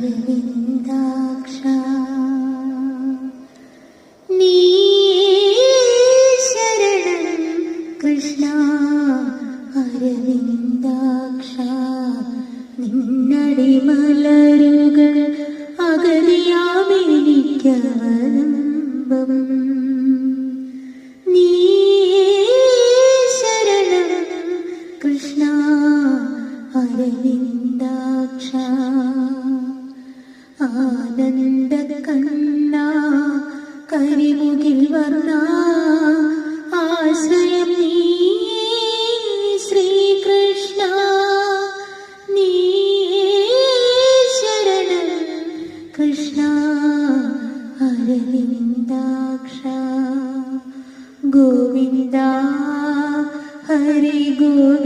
de. ആനന്ദ കണ്ണ കരിമുകിൽ വർണ ആശ്രയം നീ. ശ്രീകൃഷ്ണ നീ ശരണം കൃഷ്ണ അരവിന്ദാക്ഷ. ഗോവിന്ദ ഹരി ഗോവിന്ദ.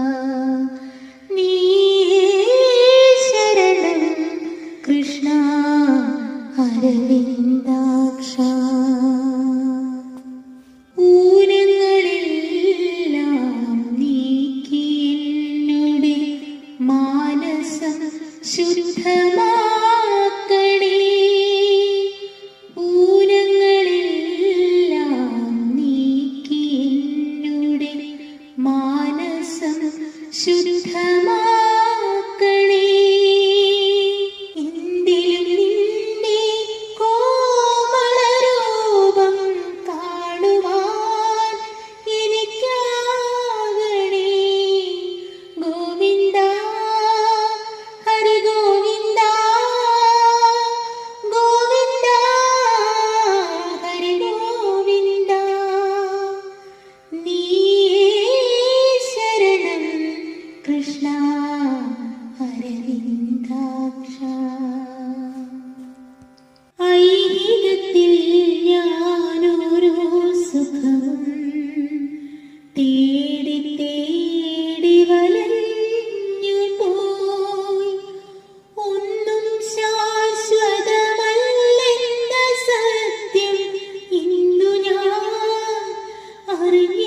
அவரின்